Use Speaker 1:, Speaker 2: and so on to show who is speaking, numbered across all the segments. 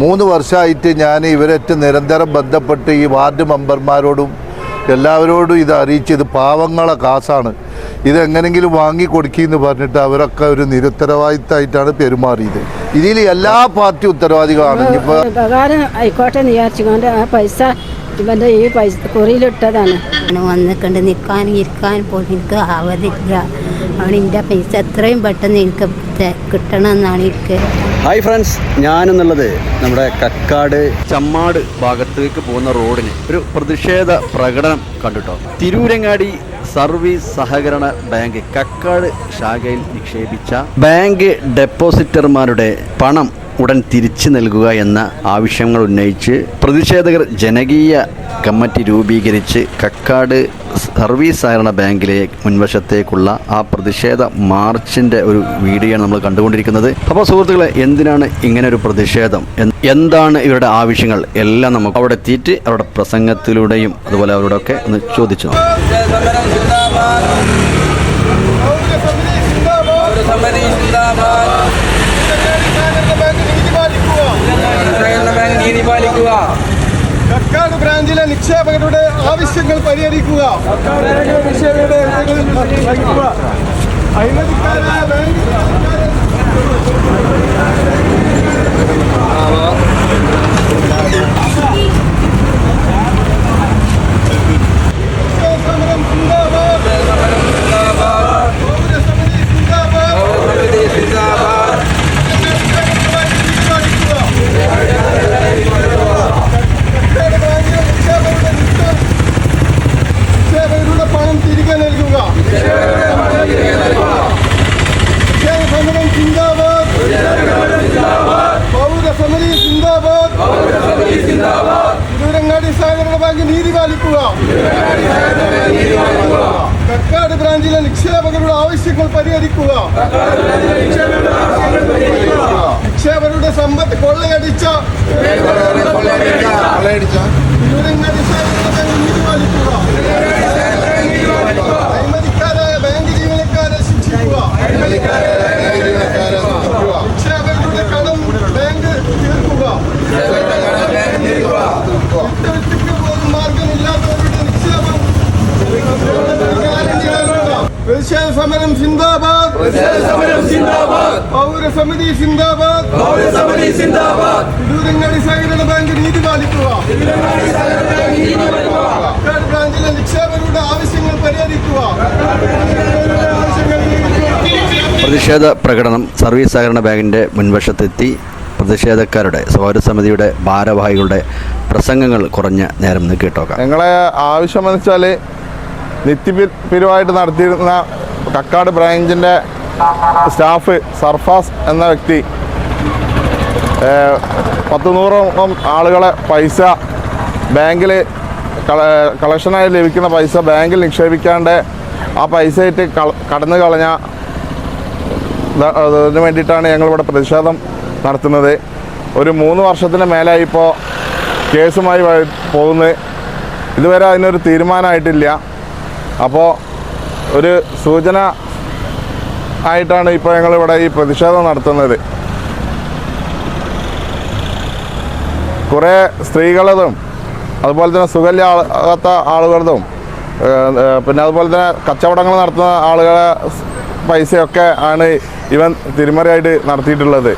Speaker 1: മൂന്ന് വർഷമായിട്ട് ഞാൻ ഇവരേറ്റ് നിരന്തരം ബന്ധപ്പെട്ട് ഈ വാർഡ് മെമ്പർമാരോടും എല്ലാവരോടും ഇത് അറിയിച്ച് ഇത് പാവങ്ങളെ കാസാണ് ഇതെങ്ങനെങ്കിലും വാങ്ങി കൊടുക്കിന്ന് പറഞ്ഞിട്ട് അവരൊക്കെ ഒരു നിരുത്തരവാദിത്തമായിട്ടാണ് പെരുമാറിയത്. ഇതിൽ എല്ലാ പാർട്ടി ഉത്തരവാദികളാണ്. ഇനിയിപ്പോൾ
Speaker 2: ഉപകാരം ആയിക്കോട്ടെ എന്ന് വിചാരിച്ചുകൊണ്ട് ആ പൈസ ഇവന്റെ ഈ പൈസ കുറിയിലിട്ടതാണ്.
Speaker 3: വന്നിട്ടുണ്ട് നിൽക്കാനും ഇരിക്കാനും പോലും എനിക്ക് ആവതില്ല. എന്റെ പൈസ. എത്രയും പെട്ടെന്ന് എനിക്ക് കിട്ടണം കിട്ടണമെന്നാണ് എനിക്ക്.
Speaker 4: ഹായ് ഫ്രണ്ട്സ് ഞാനെന്നുള്ളത് നമ്മുടെ കക്കാട് ചമ്മാട് ഭാഗത്തേക്ക് പോകുന്ന റോഡിന് ഒരു പ്രതിഷേധ പ്രകടനം കണ്ടുട്ടോ. തിരൂരങ്ങാടി സർവീസ് സഹകരണ ബാങ്ക് കക്കാട് ശാഖയിൽ നിക്ഷേപിച്ച ബാങ്ക് ഡെപ്പോസിറ്റർമാരുടെ പണം ഉടൻ തിരിച്ചു നൽകുക എന്ന ആവശ്യങ്ങൾ ഉന്നയിച്ച് പ്രതിഷേധകർ ജനകീയ കമ്മിറ്റി രൂപീകരിച്ച് കക്കാട് സർവീസ് സഹകരണ ബാങ്കിലെ മുൻവശത്തേക്കുള്ള ആ പ്രതിഷേധ മാർച്ചിന്റെ ഒരു വീഡിയോ നമ്മൾ കണ്ടുകൊണ്ടിരിക്കുന്നത്. അപ്പോൾ സുഹൃത്തുക്കളെ എന്തിനാണ് ഇങ്ങനെ ഒരു പ്രതിഷേധം? എന്ത്- എന്താണ് ഇവരുടെ ആവശ്യങ്ങൾ? എല്ലാം നമുക്ക് അവിടെ എത്തിയിട്ട് അവരുടെ പ്രസംഗത്തിലൂടെയും അതുപോലെ അവരോടൊക്കെ ഒന്ന് ചോദിച്ചു നോക്കാം
Speaker 5: സമിതി സിന്ദാബാദ് സഹകരണ ബാങ്ക് നീതി പാലിക്കുക
Speaker 6: കക്കാട് ബ്രാഞ്ചിലെ നിക്ഷേപകരുടെ ആവശ്യങ്ങൾ പരിഹരിക്കുക. നിക്ഷേപകരുടെ അഴിമതിക്കാരായ ബാങ്ക് സമരം സിന്ദാബാദ് പൗരസമിതി സിന്ദാബാദ്
Speaker 5: സമിതി സിന്ദാബാദ്
Speaker 6: നിക്ഷേപകരുടെ പണം തിരികെ നൽകുക നിക്ഷേപ സമരം സിന്ദാബാദ് പൗരസമിതി സിന്ദാബാദ് തിരൂരങ്ങാടി സഹകരണ ബാങ്ക് നീതി പാലിക്കുക കക്കാട് ബ്രാഞ്ചിലെ നിക്ഷേപകരുടെ ആവശ്യങ്ങൾ പരിഹരിക്കുക നിക്ഷേപരുടെ സമ്പത്ത് കൊള്ളയടിച്ച. അഴിമതിക്കാരായ ബാങ്ക് ജീവനക്കാരെ ശിക്ഷിക്കുക. നിക്ഷേപകരുടെ കടം ബാങ്ക് തീർക്കുക. പ്രതിഷേധ സമരം സിന്ദാബാദ് പൗരസമിതി സിന്ദാബാദ് തിരൂരങ്ങാടി സഹകരണ ബാങ്ക് നീതി പാലിക്കുക. ബ്രാഞ്ചിലെ നിക്ഷേപകരുടെ ആവശ്യങ്ങൾ പരിഹരിക്കുക. ആവശ്യങ്ങൾ
Speaker 4: പ്രതിഷേധ പ്രകടനം സർവീസ് സഹകരണ ബാങ്കിന്റെ മുൻവശത്തെത്തി. പ്രതിഷേധക്കാരുടെ സൗരസമിതിയുടെ ഭാരവാഹികളുടെ പ്രസംഗങ്ങൾ കുറഞ്ഞ നേരം നീക്കിയിട്ടോക്കാം ഞങ്ങളെ
Speaker 7: ഞങ്ങളെ ആവശ്യമെന്ന് വെച്ചാൽ നിത്യപിരിവായിട്ട് നടത്തിയിരുന്ന കക്കാട് ബ്രാഞ്ചിന്റെ സ്റ്റാഫ് സർഫാസ് എന്ന വ്യക്തി പത്ത് നൂറോളം ആളുകളെ പൈസ ബാങ്കിൽ കളക്ഷനായി ലഭിക്കുന്ന പൈസ ബാങ്കിൽ നിക്ഷേപിക്കാണ്ട് ആ പൈസയായിട്ട് കള- കടന്നു കളഞ്ഞ ഇത- അതിന് വേണ്ടിയിട്ടാണ് ഞങ്ങളിവിടെ പ്രതിഷേധം നടത്തുന്നത്. ഒരു മൂന്ന് വർഷത്തിന് മേലായി ഇപ്പോൾ കേസുമായി പോകുന്നത്. ഇതുവരെ അതിനൊരു തീരുമാനമായിട്ടില്ല. അപ്പോൾ ഒരു സൂചന ആയിട്ടാണ് ഇപ്പോൾ ഞങ്ങളിവിടെ ഈ പ്രതിഷേധം നടത്തുന്നത്. കുറേ സ്ത്രീകളതും അതുപോലെ തന്നെ സുഖമില്ലാത്ത ആളുകളതും പിന്നെ അതുപോലെ തന്നെ കച്ചവടങ്ങൾ നടത്തുന്ന ആളുകളെ പൈസയൊക്കെ ആണ് ഇവൻ തിരിമറിയായിട്ട് നടത്തിയിട്ടുള്ളത്.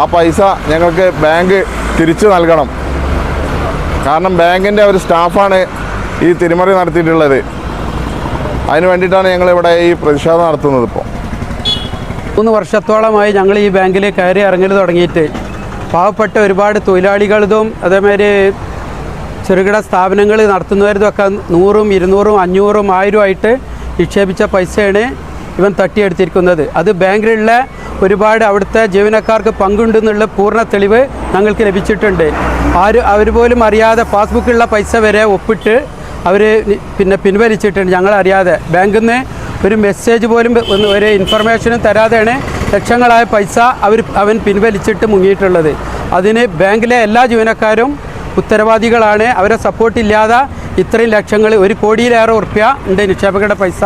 Speaker 7: ആ പൈസ ഞങ്ങൾക്ക് ബാങ്ക് തിരിച്ചു നൽകണം. കാരണം ബാങ്കിന്റെ ഒരു സ്റ്റാഫാണ് ഈ തിരിമറി നടത്തിയിട്ടുള്ളത്. അതിന് വേണ്ടിയിട്ടാണ് ഞങ്ങളിവിടെ ഈ പ്രതിഷേധം നടത്തുന്നത് ഇപ്പോൾ
Speaker 8: മൂന്ന് വർഷത്തോളമായി ഞങ്ങൾ ഈ ബാങ്കിൽ കയറി ഇറങ്ങൽ തുടങ്ങിയിട്ട് പാവപ്പെട്ട ഒരുപാട് തൊഴിലാളികളതും അതേമാതിരി ചെറുകിട സ്ഥാപനങ്ങൾ നടത്തുന്നവരതൊക്കെ നൂറും ഇരുന്നൂറും അഞ്ഞൂറും ആയിരം ആയിട്ട് നിക്ഷേപിച്ച പൈസയാണ് ഇവൻ തട്ടിയെടുത്തിരിക്കുന്നത്. അത് ബാങ്കിലുള്ള ഒരുപാട് അവിടുത്തെ ജീവനക്കാർക്ക് പങ്കുണ്ടെന്നുള്ള പൂർണ തെളിവ് ഞങ്ങൾക്ക് ലഭിച്ചിട്ടുണ്ട്. ആര് അവർ പോലും അറിയാതെ പാസ്ബുക്കിലുള്ള പൈസ വരെ ഒപ്പിട്ട് അവർ പിന്നെ പിൻവലിച്ചിട്ടുണ്ട്. ഞങ്ങളറിയാതെ. ബാങ്കിൽ നിന്ന് ഒരു മെസ്സേജ് പോലും ഒരു ഇൻഫർമേഷനും തരാതെയാണ് ലക്ഷങ്ങളായ പൈസ അവർ അവൻ പിൻവലിച്ചിട്ട് മുങ്ങിയിട്ടുള്ളത്. അതിന് ബാങ്കിലെ എല്ലാ ജീവനക്കാരും ഉത്തരവാദികളാണ്. അവരെ സപ്പോർട്ടില്ലാതെ ഇത്രയും ലക്ഷങ്ങൾ ഒരു കോടിയിലേറെ ഉറുപ്പ്യ ഉണ്ട് നിക്ഷേപകരുടെ പൈസ.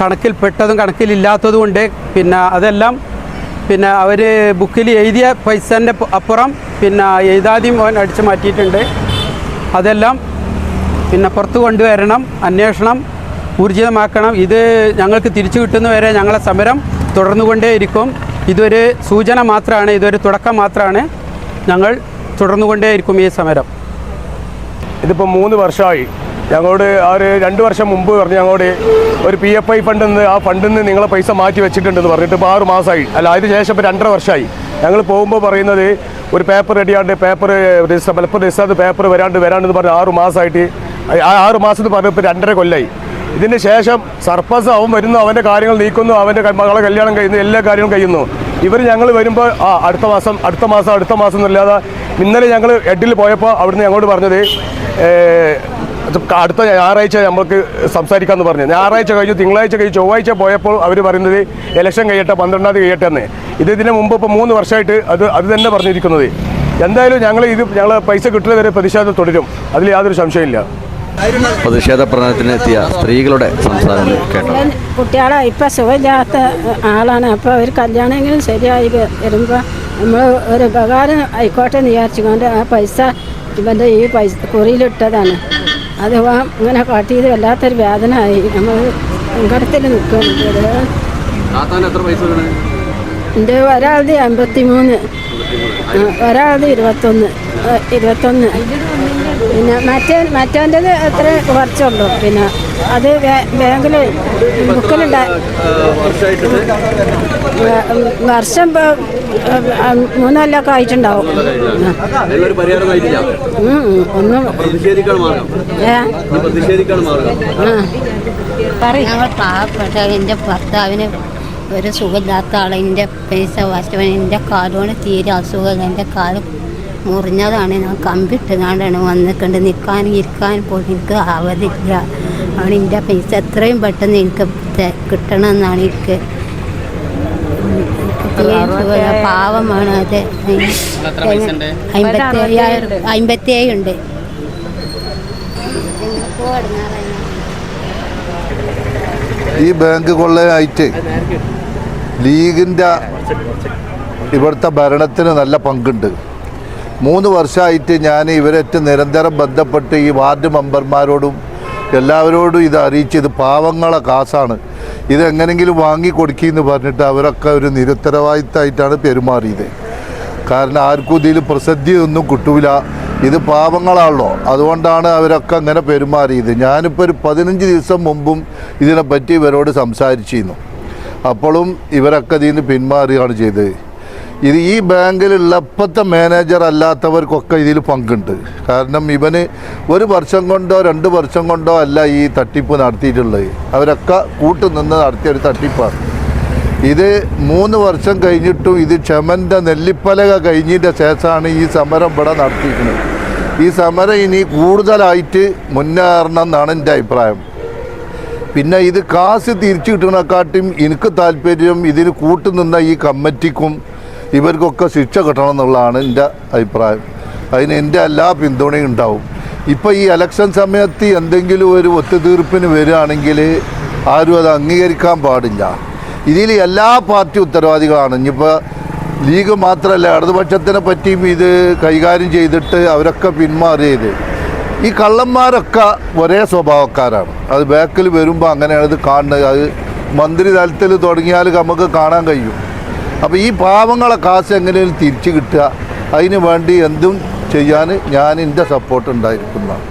Speaker 8: കണക്കിൽപ്പെട്ടതും കണക്കിലില്ലാത്തതും ഉണ്ട്. പിന്നെ അതെല്ലാം പിന്നെ അവർ ബുക്കിൽ എഴുതിയ പൈസന്റെ അപ്പുറം പിന്നെ എഴുതാതെയും അവൻ അടിച്ചു മാറ്റിയിട്ടുണ്ട്. അതെല്ലാം പിന്നെ പുറത്ത് കൊണ്ടുവരണം അന്വേഷണം ഊർജിതമാക്കണം. ഇത് ഞങ്ങൾക്ക് തിരിച്ചു കിട്ടുന്നവരെ ഞങ്ങളെ സമരം തുടർന്നുകൊണ്ടേയിരിക്കും. ഇതൊരു സൂചന മാത്രമാണ് ഇതൊരു തുടക്കം മാത്രമാണ് ഞങ്ങൾ തുടർന്നുകൊണ്ടേയിരിക്കും ഈ സമരം.
Speaker 9: ഇതിപ്പോൾ മൂന്ന് വർഷമായി. ഞങ്ങളോട് ആ ഒരു രണ്ട് വർഷം മുമ്പ് പറഞ്ഞ് ഞങ്ങളോട് ഒരു പി എഫ് ഐ ഫണ്ടിൽ നിന്ന് ആ ഫണ്ടിൽ നിന്ന് നിങ്ങളെ പൈസ മാറ്റി വെച്ചിട്ടുണ്ടെന്ന് പറഞ്ഞിട്ട് ഇപ്പോൾ ആറ് മാസമായി അല്ല അതിന് ശേഷം ഇപ്പോൾ രണ്ടര വർഷമായി. ഞങ്ങൾ പോകുമ്പോൾ പറയുന്നത് ഒരു പേപ്പർ റെഡിയാണ്ട് പേപ്പർ മലപ്പുറം രജിസ്റ്റർ പേപ്പർ വരാണ്ട് വരാണ്ടെന്ന് പറഞ്ഞ് ആറ് മാസമായിട്ട് ആ ആറ് മാസം എന്ന് പറഞ്ഞപ്പോൾ രണ്ടര കൊല്ലായി. ഇതിന് ശേഷം സർപ്പസ് അവൻ വരുന്നു അവന്റെ കാര്യങ്ങൾ നീക്കുന്നു അവന്റെ മകളെ കല്യാണം കഴിയുന്നു എല്ലാ കാര്യങ്ങളും കഴിയുന്നു. ഇവർ ഞങ്ങൾ വരുമ്പോൾ ആ അടുത്ത മാസം അടുത്ത മാസം അടുത്ത മാസം എന്നല്ലാതെ ഇന്നലെ ഞങ്ങൾ എഡിൽ പോയപ്പോൾ അവിടുന്ന് ഞങ്ങളോട് പറഞ്ഞത് അടുത്ത ഞായറാഴ്ച നമ്മൾക്ക് സംസാരിക്കാമെന്ന് പറഞ്ഞു. ഞായറാഴ്ച കഴിഞ്ഞു തിങ്കളാഴ്ച കഴിഞ്ഞു ചൊവ്വാഴ്ച പോയപ്പോൾ അവർ പറയുന്നത് ഇലക്ഷൻ കഴിയട്ടെ പന്ത്രണ്ടാം തീയതി കഴിയട്ടെ എന്ന്. ഇത് ഇതിന് മുമ്പ് ഇപ്പോൾ മൂന്ന് വർഷമായിട്ട് അത് അത് തന്നെ പറഞ്ഞിരിക്കുന്നത്. എന്തായാലും ഞങ്ങൾ ഇത് ഞങ്ങൾ പൈസ കിട്ടുന്നവരെ പ്രതിഷേധം തുടരും. അതിൽ യാതൊരു സംശയമില്ല
Speaker 4: പ്രതിഷേധ പ്രകടനത്തിനെത്തിയ സ്ത്രീകളുടെ സംസാരം കേട്ടോ
Speaker 2: കുട്ടികളെ ഇപ്പം സുഖമില്ലാത്ത ആളാണ്. അപ്പോൾ ഒരു കല്യാണമെങ്കിലും ശരിയായി വരുമ്പോൾ നമ്മൾ ഒരു ഉപകാരം ആയിക്കോട്ടെ എന്ന് വിചാരിച്ചുകൊണ്ട് ആ പൈസ ഇവന്റെ ഈ പൈസ കുറിയിലിട്ടതാണ്. അത് ഇങ്ങനെ കാട്ടിയത് വല്ലാത്തൊരു വേദന ആയി നമ്മൾ സങ്കടത്തിൽ
Speaker 4: നിൽക്കുകയാണ്
Speaker 2: എന്റെ ഒരാളുടെ അമ്പത്തി മൂന്ന് ഒരാളുടെ ഇരുപത്തൊന്ന്. ഇരുപത്തൊന്ന്. പിന്നെ മറ്റേ മറ്റേന്റെത് എത്ര കുറച്ചുള്ളൂ. പിന്നെ അത് ബാങ്കിൽ ബുക്കിലുണ്ട് വർഷം മൂന്നല്ലൊക്കെ ആയിട്ടുണ്ടാവും. ഒന്നും
Speaker 3: ഞങ്ങൾ പാവപ്പെട്ട എന്റെ ഭർത്താവിന് ഒരു സുഖമില്ലാത്ത ആളെ. എന്റെ പൈസ വാശവൻ എന്റെ കാലുകൊണ്ട് തീരെ അസുഖമില്ല. എന്റെ കാൽ മുറിഞ്ഞതാണ്. ഞാൻ കമ്പിട്ടുകാണ്ടാണ് വന്നിട്ടുണ്ട് നിൽക്കാനും ഇരിക്കാനും പോലും എനിക്ക് ആവതില്ല. ആണ് എന്റെ പൈസ എത്രയും പെട്ടെന്ന് എനിക്ക് കിട്ടണമെന്നാണ് എനിക്ക്. പാവമാണ് അത്. അമ്പത്തി അയ്യായിരം അമ്പത്തി ഏഴ് ഉണ്ട്.
Speaker 1: ഈ ബാങ്ക് കൊള്ളയായിട്ട് ലീഗിന്റെ ഇവിടുത്തെ ഭരണത്തിന് നല്ല പങ്കുണ്ട്. മൂന്ന് വർഷമായിട്ട് ഞാൻ ഇവരേറ്റവും നിരന്തരം ബന്ധപ്പെട്ട് ഈ വാർഡ് മെമ്പർമാരോടും എല്ലാവരോടും ഇത് അറിയിച്ച് ഇത് പാവങ്ങളെ കാശാണ്. ഇത് എങ്ങനെങ്കിലും വാങ്ങി കൊടുക്കിയെന്ന് പറഞ്ഞിട്ട് അവരൊക്കെ ഒരു നിരുത്തരവാദിത്തമായിട്ടാണ് പെരുമാറിയത്. കാരണം ആർക്കും ഇതിൽ പ്രസിദ്ധിയൊന്നും കിട്ടൂല. ഇത് പാവങ്ങളാണല്ലോ. അതുകൊണ്ടാണ് അവരൊക്കെ അങ്ങനെ പെരുമാറിയത്. ഞാനിപ്പോൾ ഒരു പതിനഞ്ച് ദിവസം മുമ്പും ഇതിനെപ്പറ്റി ഇവരോട് സംസാരിച്ചിരുന്നു. അപ്പോഴും ഇവരൊക്കെ ഇതിൽ നിന്ന് പിന്മാറുകയാണ് ചെയ്തത്. ഇത് ഈ ബാങ്കിലുള്ള ഇപ്പോഴത്തെ മാനേജർ അല്ലാത്തവർക്കൊക്കെ ഇതിൽ പങ്കുണ്ട്. കാരണം ഇവന് ഒരു വർഷം കൊണ്ടോ രണ്ട് വർഷം കൊണ്ടോ അല്ല ഈ തട്ടിപ്പ് നടത്തിയിട്ടുള്ളത്. അവരൊക്കെ കൂട്ടുനിന്ന് നടത്തിയ ഒരു തട്ടിപ്പാണ്. ഇത് മൂന്ന് വർഷം കഴിഞ്ഞിട്ടും ഇത് ക്ഷമന്റെ നെല്ലിപ്പലക കഴിഞ്ഞതിന്റെ ശേഷമാണ് ഈ സമരം ഇവിടെ നടത്തിയിരിക്കുന്നത്. ഈ സമരം ഇനി കൂടുതലായിട്ട് മുന്നേറണം എന്നാണ് എന്റെ അഭിപ്രായം. പിന്നെ ഇത് കാശ് തിരിച്ചു കിട്ടുന്നതിനെക്കാട്ടും എനിക്ക് താല്പര്യം ഇതിന് കൂട്ടുനിന്ന ഈ കമ്മിറ്റിക്കും ഇവർക്കൊക്കെ ശിക്ഷ കിട്ടണം എന്നുള്ളതാണ് എന്റെ അഭിപ്രായം. അതിന് എന്റെ എല്ലാ പിന്തുണയും ഉണ്ടാവും. ഇപ്പോൾ ഈ ഇലക്ഷൻ സമയത്ത് എന്തെങ്കിലും ഒരു ഒത്തുതീർപ്പിന് വരികയാണെങ്കിൽ ആരും അത് അംഗീകരിക്കാൻ പാടില്ല. ഇതിൽ എല്ലാ പാർട്ടി ഉത്തരവാദികളാണ്. ഇനിയിപ്പോൾ ലീഗ് മാത്രമല്ല ഇടതുപക്ഷത്തിനെ പറ്റിയും ഇത് കൈകാര്യം ചെയ്തിട്ട് അവരൊക്കെ പിന്മാറിയത്. ഈ കള്ളന്മാരൊക്കെ ഒരേ സ്വഭാവക്കാരാണ്. അത് ബാക്കിൽ വരുമ്പോൾ അങ്ങനെയാണ് ഇത് കാണുന്നത്. അത് മന്ത്രി തലത്തിൽ തുടങ്ങിയാൽ നമുക്ക് കാണാൻ കഴിയും. അപ്പോൾ ഈ പാവങ്ങളെ കാശ് എങ്ങനെയും തിരിച്ചു കിട്ടുക. അതിന് വേണ്ടി എന്തും ചെയ്യാൻ ഞാൻ എന്റെ സപ്പോർട്ട് ഉണ്ടായിരിക്കുന്നതാണ്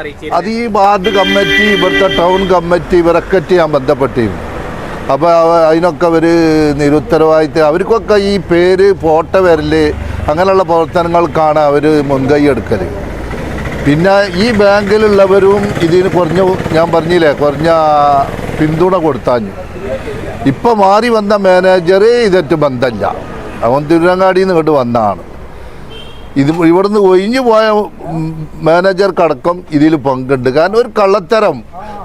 Speaker 5: അറിയിച്ചു
Speaker 1: അത് ഈ വാർഡ് കമ്മിറ്റി ഇവിടുത്തെ ടൗൺ കമ്മിറ്റി ഇവരൊക്കെ ഞാൻ ബന്ധപ്പെട്ടിരുന്നു. അപ്പോൾ അതിനൊക്കെ അവർ നിരുത്തരവാദിത്തം അവർക്കൊക്കെ ഈ പേര് ഫോട്ടോ വരൽ അങ്ങനെയുള്ള പ്രവർത്തനങ്ങൾക്കാണ് അവർ മുൻകൈ എടുക്കൽ പിന്നെ ഈ ബാങ്കിലുള്ളവരും ഇതിന് കുറഞ്ഞ ഞാൻ പറഞ്ഞില്ലേ കുറഞ്ഞ പിന്തുണ കൊടുത്താഞ്ഞു. ഇപ്പം മാറി വന്ന മാനേജർ ഇതറ്റ് ബന്ധമില്ല അവൻ തിരുവനങ്ങാടിയിൽ നിന്ന് ഇങ്ങോട്ട് വന്നതാണ് ഇത് ഇവിടുന്ന് ഒഴിഞ്ഞു പോയ മാനേജർക്കടക്കം ഇതിൽ പങ്കുണ്ട്. കാരണം ഒരു കള്ളത്തരം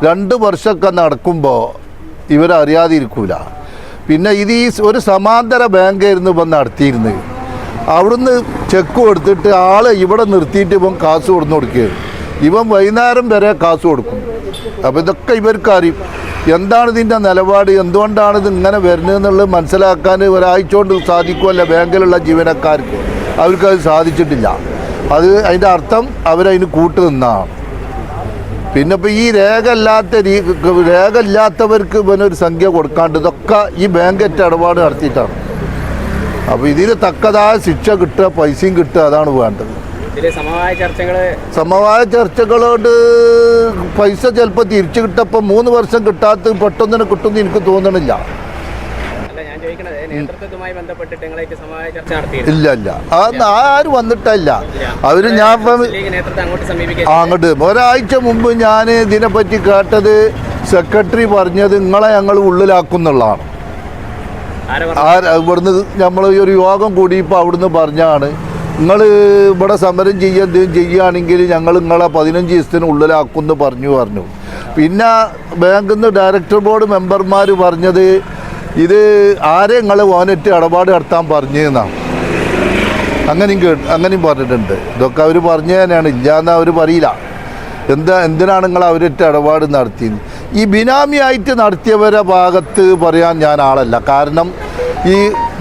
Speaker 1: രണ്ട് വർഷമൊക്കെ നടക്കുമ്പോൾ ഇവരറിയാതിരിക്കൂല. പിന്നെ ഇത് ഈ ഒരു സമാന്തര ബാങ്കായിരുന്നു ഇപ്പം നടത്തിയിരുന്നത്. അവിടുന്ന് ചെക്ക് കൊടുത്തിട്ട് ആളെ ഇവിടെ നിർത്തിയിട്ട് ഇവൻ കാശ് കൊടുന്നു കൊടുക്കുകയാണ് ഇവൻ വൈകുന്നേരം വരെ കാശ് കൊടുക്കും. അപ്പോൾ ഇതൊക്കെ ഇവർക്ക് അറിയും എന്താണ് ഇതിന്റെ നിലപാട്? എന്തുകൊണ്ടാണ് ഇത് ഇങ്ങനെ വരുന്നതെന്നുള്ളത് മനസ്സിലാക്കാൻ ഒരാഴ്ച സാധിക്കുമല്ല ബാങ്കിലുള്ള ജീവനക്കാർക്ക്. അവർക്കത് സാധിച്ചിട്ടില്ല. അത് അതിന്റെ അർത്ഥം അവരതിന് കൂട്ടു നിന്നാണ് പിന്നെ ഇപ്പോൾ ഈ രേഖ ഇല്ലാത്ത രീ രേഖ ഇല്ലാത്തവർക്ക് ഇവനൊരു സംഖ്യ കൊടുക്കാണ്ട് ഇതൊക്കെ ഈ ബാങ്കറ്റ് ഇടപാട് നടത്തിയിട്ടാണ്. അപ്പോൾ ഇതിന് തക്കതായ ശിക്ഷ കിട്ടുക പൈസയും കിട്ടുക അതാണ് വേണ്ടത്.
Speaker 5: സമവായ ചർച്ചകൾ
Speaker 1: സമവായ ചർച്ചകളോട് പൈസ ചിലപ്പോൾ തിരിച്ചു കിട്ടപ്പോൾ മൂന്ന് വർഷം കിട്ടാത്ത പെട്ടെന്ന് കിട്ടുമെന്ന് എനിക്ക് തോന്നണില്ല. ഇല്ല ഇല്ല. അത് ആരും വന്നിട്ടില്ല. അവർ ഞാൻ
Speaker 5: അങ്ങോട്ട്
Speaker 1: ഒരാഴ്ച മുമ്പ് ഞാൻ ഇതിനെപ്പറ്റി കേട്ടത് സെക്രട്ടറി പറഞ്ഞത് നിങ്ങളെ ഞങ്ങൾ ഉള്ളിലാക്കുന്നുള്ളതാണ് ഇവിടുന്ന് നമ്മൾ ഈ ഒരു യോഗം കൂടി ഇപ്പോൾ അവിടുന്ന് പറഞ്ഞാണ്. നിങ്ങൾ ഇവിടെ സമരം ചെയ്യുക എന്തെങ്കിലും ചെയ്യുകയാണെങ്കിൽ ഞങ്ങൾ നിങ്ങളെ പതിനഞ്ച് ദിവസത്തിന് ഉള്ളിലാക്കുമെന്ന് പറഞ്ഞു പറഞ്ഞു. പിന്നെ ബാങ്കിൽ നിന്ന് ഡയറക്ടർ ബോർഡ് മെമ്പർമാർ പറഞ്ഞത് ഇത് ആരെ നിങ്ങൾ ഓനറ്റ് ഇടപാട് നടത്താൻ പറഞ്ഞതെന്നാണ് അങ്ങനെയും കേട്ട് അങ്ങനെയും പറഞ്ഞിട്ടുണ്ട്. ഇതൊക്കെ അവർ പറഞ്ഞു തന്നെയാണ് ഇല്ലയെന്ന് അവർ പറയില്ല. എന്താ എന്തിനാണ് നിങ്ങൾ അവരൊറ്റ ഇടപാട് നടത്തിയത് ഈ ബിനാമിയായിട്ട് നടത്തിയവരെ ഭാഗത്ത് പറയാൻ ഞാൻ ആളല്ല. കാരണം ഈ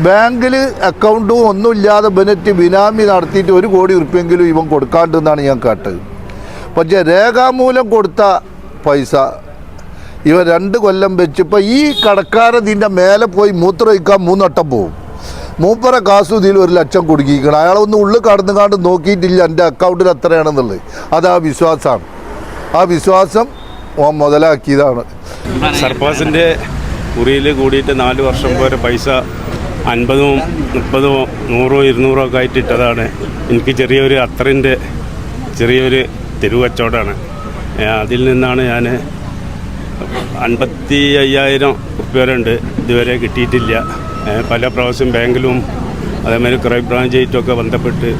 Speaker 1: ബാങ്കിൽ അക്കൗണ്ടും ഒന്നുമില്ലാതെ ബെനറ്റ് ബിനാമി നടത്തിയിട്ട് ഒരു കോടി ഉറുപ്പ്യെങ്കിലും ഇവൻ കൊടുക്കാണ്ടെന്നാണ് ഞാൻ കേട്ടത്. പക്ഷേ രേഖാമൂലം കൊടുത്ത പൈസ ഇവ രണ്ട് കൊല്ലം വെച്ച് ഇപ്പം ഈ കടക്കാരതിന്റെ മേലെ പോയി മൂത്രമൊഴിക്കാൻ മൂന്നട്ടം പോകും മൂപ്പറ കാശു ഇതിൽ ഒരു ലക്ഷം കുടുക്കിക്കണം. അയാളൊന്ന് ഉള്ളിൽ കടന്നു കാണ്ട് നോക്കിയിട്ടില്ല എന്റെ അക്കൗണ്ടിൽ എത്രയാണെന്നുള്ളത്. അത് ആ വിശ്വാസമാണ്. ആ വിശ്വാസം ഓൻ മുതലാക്കിയതാണ്.
Speaker 10: സർപ്പാസിന്റെ കുറിയിൽ കൂടിയിട്ട് നാല് വർഷം പോലെ പൈസ അൻപതും മുപ്പതും നൂറോ ഇരുന്നൂറോ ഒക്കെ ആയിട്ട് ഇട്ടതാണ്. എനിക്ക് ചെറിയൊരു അത്തറിന്റെ ചെറിയൊരു തെരുവച്ചവടമാണ് അതിൽ നിന്നാണ് ഞാൻ അൻപത്തി അയ്യായിരം ഉപ്പേരുണ്ട് ഇതുവരെ കിട്ടിയിട്ടില്ല. പല പ്രാവശ്യം ബാങ്കിലും അതേമാതിരി ക്രൈം ബ്രാഞ്ചായിട്ടൊക്കെ ബന്ധപ്പെട്ട്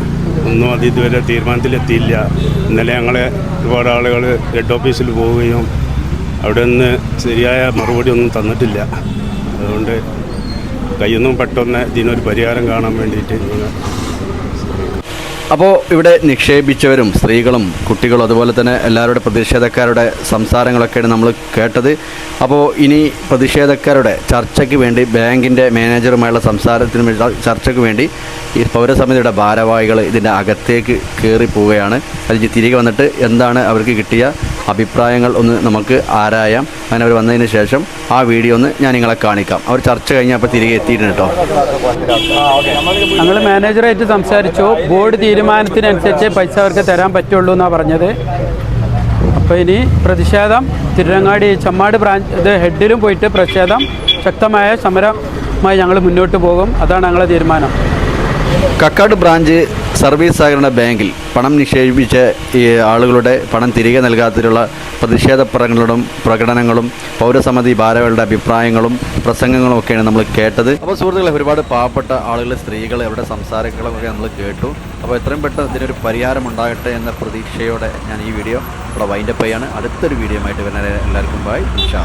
Speaker 10: ഒന്നും അത് ഇതുവരെ തീരുമാനത്തിലെത്തിയില്ല. ഇന്നലെ ഞങ്ങളെ ഒരുപാട് ആളുകൾ ഹെഡ് ഓഫീസിൽ പോവുകയും അവിടെ നിന്ന് ശരിയായ മറുപടി ഒന്നും തന്നിട്ടില്ല. അതുകൊണ്ട് കയ്യൊന്നും പെട്ടെന്ന് ഇതിനൊരു പരിഹാരം കാണാൻ വേണ്ടിയിട്ട്
Speaker 4: അപ്പോൾ ഇവിടെ നിക്ഷേപിച്ചവരും സ്ത്രീകളും കുട്ടികളും അതുപോലെ തന്നെ എല്ലാവരുടെ പ്രതിഷേധക്കാരുടെ സംസാരങ്ങളൊക്കെയാണ് നമ്മൾ കേട്ടത്. അപ്പോൾ ഇനി പ്രതിഷേധക്കാരുടെ ചർച്ചയ്ക്ക് വേണ്ടി ബാങ്കിന്റെ മാനേജറുമായുള്ള സംസാരത്തിന് വേണ്ടി ചർച്ചയ്ക്ക് വേണ്ടി ഈ പൗരസമിതിയുടെ ഭാരവാഹികൾ ഇതിന്റെ അകത്തേക്ക് കയറി പോവുകയാണ്. അല്ലെങ്കിൽ തിരികെ വന്നിട്ട് എന്താണ് അവർക്ക് കിട്ടിയ അഭിപ്രായങ്ങൾ ഒന്ന് നമുക്ക് ആരായാം. അങ്ങനെ അവർ വന്നതിന് ശേഷം ആ വീഡിയോ ഒന്ന് ഞാൻ നിങ്ങളെ കാണിക്കാം. അവർ ചർച്ച കഴിഞ്ഞപ്പോൾ തിരികെ എത്തിയിട്ടുണ്ട് കേട്ടോ
Speaker 8: ഞങ്ങൾ മാനേജറായിട്ട് സംസാരിച്ചു. ബോർഡ് തീരുമാനത്തിനനുസരിച്ച് പൈസ അവർക്ക് തരാൻ പറ്റുള്ളൂ എന്നാണ് പറഞ്ഞത്. അപ്പോൾ ഇനി പ്രതിഷേധം തിരുരങ്ങാടി ചമ്മാട് ബ്രാഞ്ച് ഇത് ഹെഡിലും പോയിട്ട് പ്രതിഷേധം ശക്തമായ സമരമായി ഞങ്ങൾ മുന്നോട്ട് പോകും. അതാണ് ഞങ്ങളുടെ തീരുമാനം.
Speaker 4: കക്കാട് ബ്രാഞ്ച് സർവീസ് സഹകരണ ബാങ്കിൽ പണം നിക്ഷേപിച്ച ഈ ആളുകളുടെ പണം തിരികെ നൽകാത്തതിലുള്ള പ്രതിഷേധ പ്രകടനങ്ങളും പ്രകടനങ്ങളും പൗരസമിതി ഭാരവാഹികളുടെ അഭിപ്രായങ്ങളും പ്രസംഗങ്ങളും ഒക്കെയാണ് നമ്മൾ കേട്ടത്. അപ്പോൾ സുഹൃത്തുക്കളെ ഒരുപാട് പാവപ്പെട്ട ആളുകൾ സ്ത്രീകൾ അവരുടെ സംസാരങ്ങളൊക്കെ നമ്മൾ കേട്ടു. അപ്പോൾ എത്രയും പെട്ടെന്ന് ഇതിനൊരു പരിഹാരം ഉണ്ടാകട്ടെ എന്ന പ്രതീക്ഷയോടെ ഞാൻ ഈ വീഡിയോ ഇവിടെ വൈൻഡപ്പ് ചെയ്യാണ്. അടുത്തൊരു വീഡിയോ ആയിട്ട് വരുന്ന എല്ലാവർക്കും ബൈ ഇൻഷാ